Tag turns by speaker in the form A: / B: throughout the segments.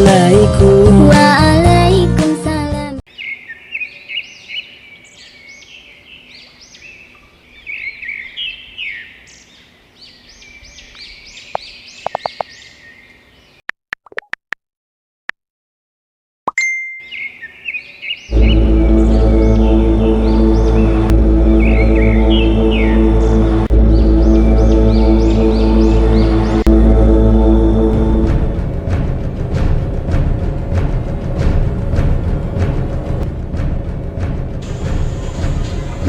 A: আলাইকুম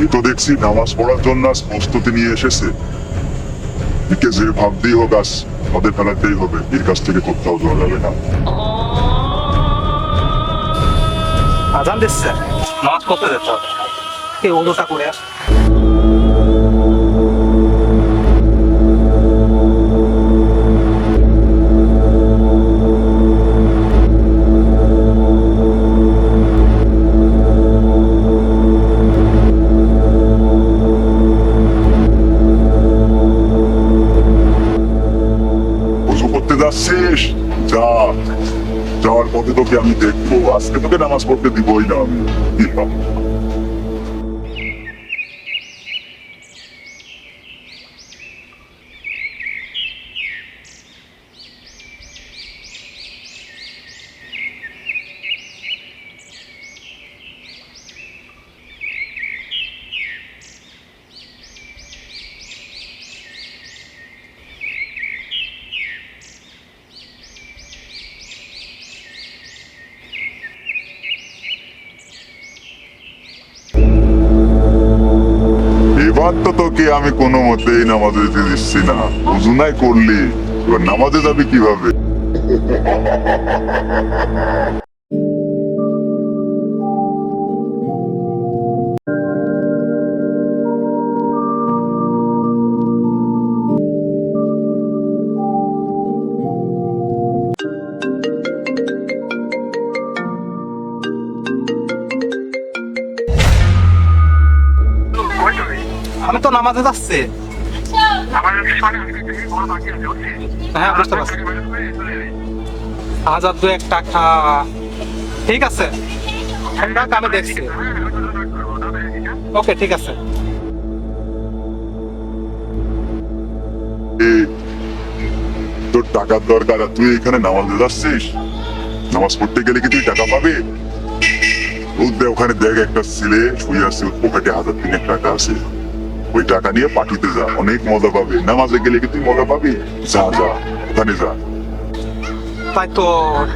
B: এই তো দেখছি নামাজ পড়ার জন্য আজ প্রস্তুতি নিয়ে এসেছে। একে যে ভাব দিয়ে হোক আজ ওদের ফেলাতেই হবে। এর কাছ থেকে কোথাও যাওয়া যাবে না।
C: আজান দিচ্ছে নামাজ পড়তে যেতে হবে। কে ওটা করে
B: উজু যা যাওয়ার পথে তোকে আমি দেখব। আজকে তোকে নামাজ পড়তে দিবই না আমি এবার তো তোকে আমি কোনো মতেই নামাজে যেতে দিচ্ছি না। উজু নাই করলি, এবার নামাজে যাবি কীভাবে?
C: আমি তো নামাজে যাচ্ছি। হ্যাঁ বুঝতে পারছি। হাজার দু এক টাকা। ঠিক আছে। আমি দেখছি। ওকে, ঠিক আছে।
B: তোর টাকার দরকার, আর তুই এখানে নামাজে যাচ্ছিস? নামাজ পড়তে গেলে কি তুই টাকা পাবি? ওখানে দেখ একটা ছেলে শুয়ে আছে, ওর পকেটে হাজার তিনেক টাকা আছে। ওই টাকা নিয়ে পাঠিতে যা অনেক মজা পাবি। নামাজে গেলে কি তুই মজা পাবি? যা যা ওখানে যা।
C: তাই তো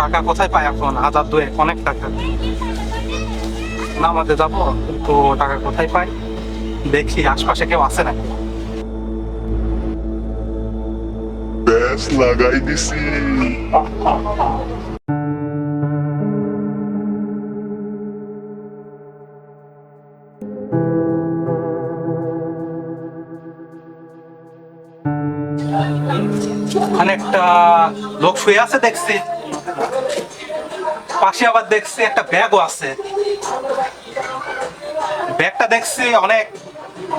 C: টাকা কোথায় পাই এখন? হাজার দুয়েক অনেক টাকা। নামাজে যাব তো টাকা কোথায় পাই? দেখি আশপাশে কেউ আছে নাকি?
B: ব্যাস লাগাই দিছি।
C: ওখানে একটা লোক শুয়ে আছে দেখছি। পাশে আবার দেখছি একটা ব্যাগও আছে। ব্যাগটা দেখছি অনেক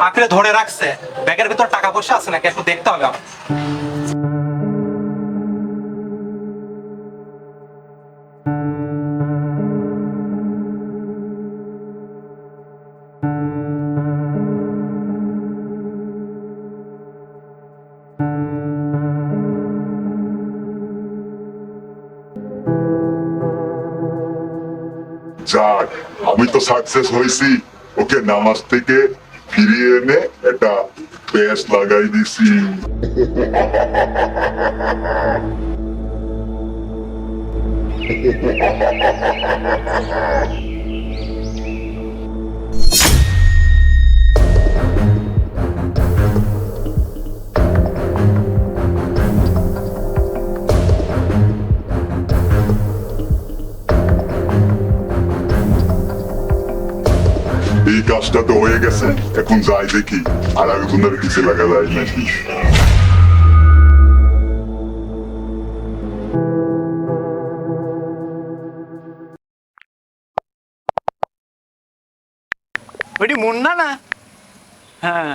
C: আঁকড়ে ধরে রাখছে। ব্যাগের ভিতর টাকা পয়সা আছে নাকি একটু দেখতে হবে আমার।
B: যাক, আমি তো সাকসেস হয়েছি। ওকে নামাজ থেকে ফিরিয়ে এনে একটা পেস লাগাই দিছি। এই কাজটা তো হয়ে গেছে এখন যাই দেখি আর একজনের পিছে লাগা যায় নাকি
D: হ্যাঁ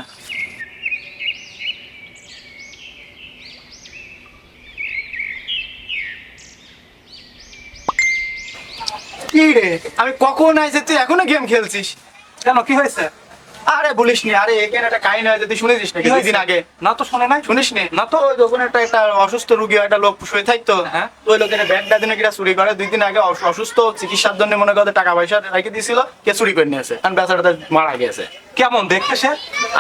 D: কি রে আমি কখন আইছে তুই এখনও গেম খেলছিস
C: কেন কি হয়েছে?
D: আরে বলিস নি আরে এখানে একটা কাহিনী হয়েছে তুই শুনেছিস নাকি দুই দিন আগে?
C: না তো শুনে নাই।
D: শুনিস নি
C: না তো।
D: যখন একটা একটা অসুস্থ রুগী একটা লোক শুয়ে থাকতো
C: হ্যাঁ।
D: তো ওই লোকের ব্যাগটা দিনে কিরা চুরি করে। দুই দিন আগে অসুস্থ চিকিৎসার জন্য মনে করতে টাকা পয়সা রেখে দিয়েছিল কে চুরি করে নিয়েছে কারণ বেচারাটা মারা গেছে
C: কেমন দেখতে সে?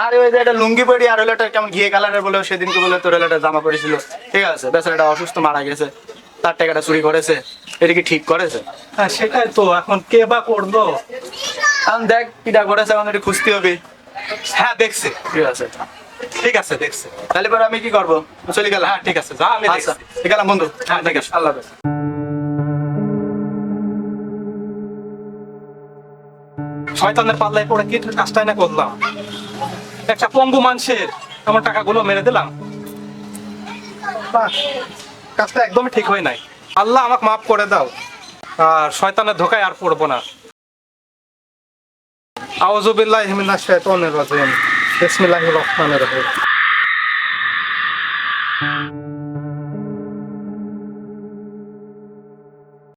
D: আর ওই যে একটা লুঙ্গি পরি আর ওইটা কেমন ঘিয়ে কালারের বলে সেদিনকে বলে তোর একটা জামা পরেছিল। ঠিক আছে বেচারাটা অসুস্থ মারা গেছে তার টাকাটা চুরি করেছে এটা কি ঠিক করেছে?
C: হ্যাঁ সেটাই তো এখন কে বা করল?
D: এখন দেখ কিটা করেছে এখন একটু খুঁজতে হবে।
C: হ্যাঁ দেখছি।
D: ঠিক আছে
C: ঠিক আছে দেখছি।
D: তাহলে পরে আমি কি করব? চলে গেলাম।
C: হ্যাঁ ঠিক আছে যা আমি
D: আচ্ছা।
C: দেখছি
D: গেলাম বন্ধু।
C: হ্যাঁ ঠিক আছে।
D: আল্লাহ হাফেজ।
C: শয়তানের পাল্লায় পড়ে কি কাজটাই না করলাম? একটা পঙ্গু মানুষের আমার টাকাগুলো মেরে দিলাম। কাজটা একদমই ঠিক হয় নাই। আল্লাহ আমাকে মাফ করে দাও। আর শয়তানের ধোকায় আর পড়ব না। আউযুবিল্লাহি মিনাশ শাইতানির রাজিম। বিসমিল্লাহির রহমানির রহিম।